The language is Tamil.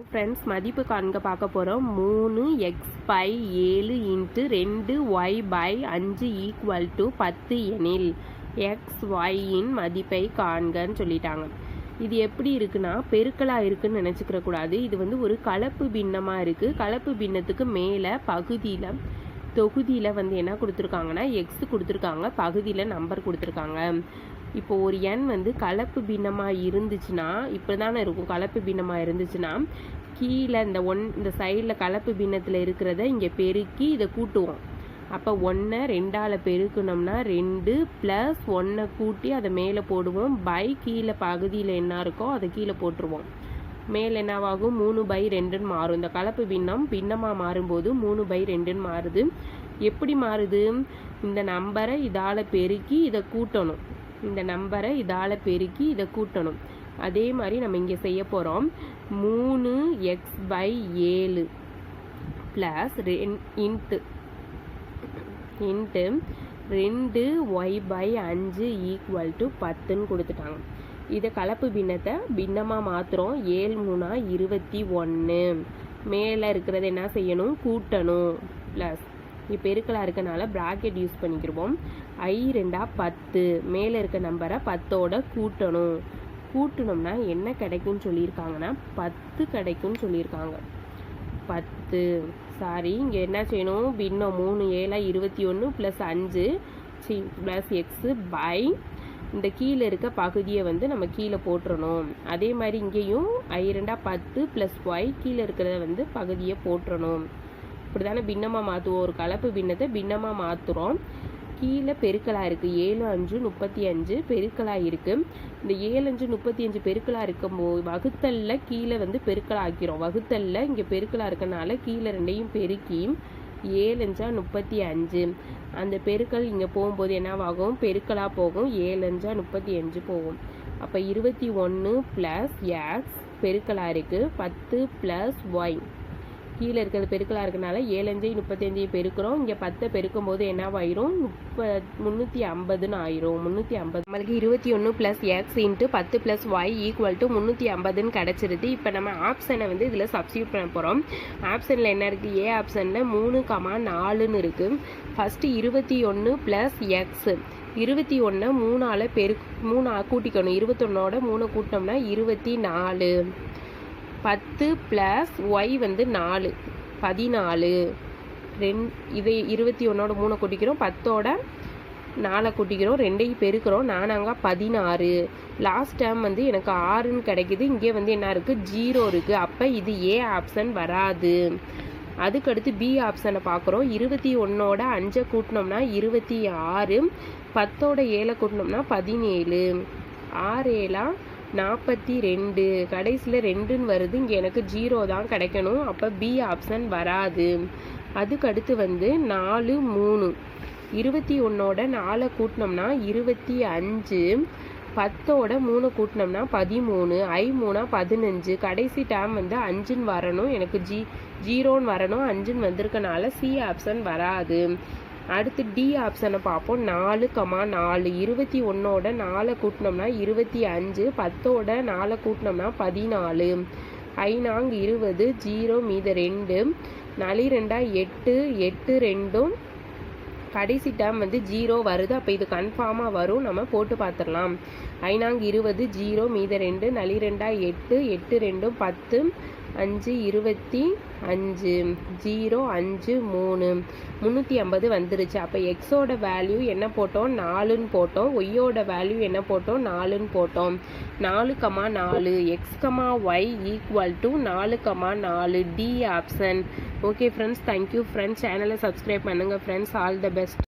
ஃப்ரெண்ட்ஸ் மதிப்பு காண்க பார்க்க போகிறோம் மூணு எக்ஸ் பை ஏழு இன்ட்டு ரெண்டு ஒய் பை அஞ்சு ஈக்குவல் டு பத்து எனில் எக்ஸ் ஒய்யின் மதிப்பை காண்கன்னு சொல்லிட்டாங்க. இது எப்படி இருக்குன்னா பெருக்கலாக இருக்குன்னு நினச்சிக்கிற கூடாது. இது வந்து ஒரு கலப்பு பின்னமாக இருக்குது கலப்பு பின்னத்துக்கு மேலே பகுதியில் தொகுதியில் வந்து என்ன கொடுத்துருக்காங்கன்னா எக்ஸ் கொடுத்துருக்காங்க. பகுதியில் நம்பர் கொடுத்துருக்காங்க. இப்போ ஒரு எண் வந்து கலப்பு பின்னமாக இருந்துச்சுன்னா இப்படி தானே இருக்கும். கலப்பு பின்னமாக இருந்துச்சுன்னா கீழே இந்த ஒன் இந்த சைடில் கலப்பு பின்னத்தில் இருக்கிறத இங்கே பெருக்கி இதை கூட்டுவோம். அப்போ ஒன்றை ரெண்டால் பெருக்கணும்னா ரெண்டு ப்ளஸ் ஒன்றை கூட்டி அதை மேலே போடுவோம். பை கீழே பகுதியில் என்ன இருக்கோ அதை கீழே போட்டுருவோம். மேல் என்னவாகும்? மூணு பை ரெண்டுன்னு மாறும். இந்த கலப்பு பின்னம் பின்னமாக மாறும்போது மூணு பை ரெண்டுன்னு மாறுது. எப்படி மாறுது? இந்த நம்பரை இதால் பெருக்கி இதை கூட்டணும். இந்த நம்பரை இதால் பெருக்கி இதை கூட்டணும். அதே மாதிரி நம்ம இங்கே செய்ய போகிறோம் மூணு எக்ஸ் பை ஏழு ப்ளஸ் இன்ட்டு இன்ட்டு ரெண்டு ஒய் பை அஞ்சு ஈக்குவல் டு பத்துன்னு கொடுத்துட்டாங்க. இதை கலப்பு பின்னத்தை பின்னமாக மாற்றுறோம் ஏழு மூணா இருபத்தி ஒன்று மேலே இருக்கிறத என்ன செய்யணும்? கூட்டணும். ப்ளஸ் இப்போ பெருக்கலாக இருக்கனால ப்ராக்கெட் யூஸ் பண்ணிக்கிடுவோம் ஐ ரெண்டா பத்து மேலே இருக்க நம்பரை பத்தோட கூட்டணும். கூட்டணும்னா என்ன கிடைக்கும்னு சொல்லியிருக்காங்கன்னா பத்து கிடைக்கும்னு சொல்லியிருக்காங்க. பத்து சாரி இங்கே என்ன செய்யணும்? பின்னம் மூணு ஏழா இருபத்தி ஒன்று ப்ளஸ் அஞ்சு சி ப்ளஸ் எக்ஸு பை இந்த கீழே இருக்க பகுதியை வந்து நம்ம கீழே போட்டுறணும். அதே மாதிரி இங்கேயும் ஐ ரெண்டா பத்து ப்ளஸ் ஒய் கீழே இருக்கிறத வந்து பகுதியை போட்டுறணும். இப்படி தானே பின்னமாக மாற்றுவோம் ஒரு கலப்பு பின்னத்தை பின்னமாக மாற்றுறோம் கீழே பெருக்கலாக இருக்குது ஏழு அஞ்சு முப்பத்தி அஞ்சு பெருக்கலாக இருக்குது இந்த ஏழு அஞ்சு முப்பத்தி அஞ்சு பெருக்கலாக இருக்கும்போது வகுத்தலில் கீழே வந்து பெருக்கலாக ஆக்கிறோம் வகுத்தலில் இங்கே பெருக்கலாக இருக்கனால கீழே ரெண்டையும் பெருக்கி ஏழு அஞ்சா முப்பத்தி அஞ்சு. அந்த பெருக்கல் இங்கே போகும்போது என்னவாகும்? பெருக்கலாக போகும். ஏழு அஞ்சா முப்பத்தி அஞ்சு போகும். அப்போ இருபத்தி ஒன்று ப்ளஸ் எக்ஸ் பெருக்கலாக இருக்குது பத்து ப்ளஸ் ஒய் கீழே இருக்கிறது பெருக்கலாக இருக்கனால ஏழஞ்சு முப்பத்தஞ்சையும் பெருக்கிறோம். இங்கே பத்தை பெருக்கும் போது என்னவாயிரும்? முப்ப முந்நூற்றி ஐம்பதுன்னு ஆயிரும். முந்நூற்றி ஐம்பது. நம்மளுக்கு இருபத்தி ஒன்று ப்ளஸ் எக்ஸ் இன்ட்டு பத்து ப்ளஸ் ஒய் ஈக்குவல் டு முந்நூற்றி ஐம்பதுன்னு கிடச்சிருது. இப்போ நம்ம ஆப்ஷனை வந்து இதில் சப்ஸ்டியூட் பண்ண போகிறோம் ஆப்ஷனில் என்ன இருக்குது ஏ ஆப்ஷனில் மூணு கமா நாலுன்னு இருக்குது ஃபஸ்ட்டு இருபத்தி ஒன்று ப்ளஸ் எக்ஸு இருபத்தி ஒன்றை மூணால் பெரு மூணு கூட்டிக்கணும். இருபத்தொன்னோட மூணு கூட்டினோம்னா இருபத்தி நாலு பத்து ப்ளஸ் ஒய் வந்து நாலு. பதினாலு. ரெண் இதை இருபத்தி ஒன்றோட மூணை கூட்டிக்கிறோம். பத்தோட நாலை கூட்டிக்கிறோம். ரெண்டையும் பெருக்கிறோம். நானாங்க பதினாறு. லாஸ்ட் டைம் வந்து எனக்கு ஆறுன்னு கிடைக்குது. இங்கே வந்து என்ன இருக்குது ஜீரோ இருக்குது அப்போ இது ஏ ஆப்ஷன் வராது. அதுக்கடுத்து பி ஆப்ஷனை பார்க்குறோம் இருபத்தி ஒன்றோட அஞ்சை கூட்டினோம்னா இருபத்தி ஆறு. பத்தோட ஏழை கூட்டினோம்னா பதினேழு. ஆறு ஏழா நாற்பத்தி ரெண்டு. கடைசியில் ரெண்டுன்னு வருது. இங்கே எனக்கு ஜீரோ தான் கிடைக்கணும். அப்போ பி ஆப்ஷன் வராது. அதுக்கடுத்து வந்து நாலு மூணு. இருபத்தி ஒன்றோட நாலை கூட்டினோம்னா இருபத்தி அஞ்சு. பத்தோட மூணு கூட்டினோம்னா பதிமூணு. ஐ மூணா பதினஞ்சு. கடைசி டேம் வந்து அஞ்சுன்னு வரணும். எனக்கு ஜி ஜீரோன்னு வரணும். அஞ்சுன்னு வந்திருக்கனால சி ஆப்ஷன் வராது. அடுத்து டி ஆப்ஷனை பார்ப்போம். நாலு கமா நாலு. இருபத்தி ஒன்றோட நாலை கூட்டினோம்னா இருபத்தி அஞ்சு. பத்தோட நாலை கூட்டினோம்னா பதினாலு. ஐநாங் இருபது. ஜீரோ மீத ரெண்டு. நளி ரெண்டா எட்டு. எட்டு ரெண்டும். கடைசி டேம் வந்து ஜீரோ வருது. அப்போ இது கன்ஃபார்மாக வரும். நம்ம போட்டு பார்த்துடலாம். ஐநாங் இருபது. ஜீரோ மீத ரெண்டு. நளி ரெண்டா எட்டு. எட்டு ரெண்டும் பத்து. அஞ்சு இருபத்தி அஞ்சு ஜீரோ அஞ்சு மூணு. முந்நூற்றி ஐம்பது வந்துருச்சு. அப்போ எக்ஸோட வேல்யூ என்ன போட்டோம்? நாலுன்னு போட்டோம். ஒய்யோட வேல்யூ என்ன போட்டோம்? நாலுன்னு போட்டோம். நாலு கமா நாலு. X comma y equal to நாலு கமா நாலு. D option okay friends thank you friends சேனலை சப்ஸ்கிரைப் பண்ணுங்கள் ஃப்ரெண்ட்ஸ் ஆல் த பெஸ்ட்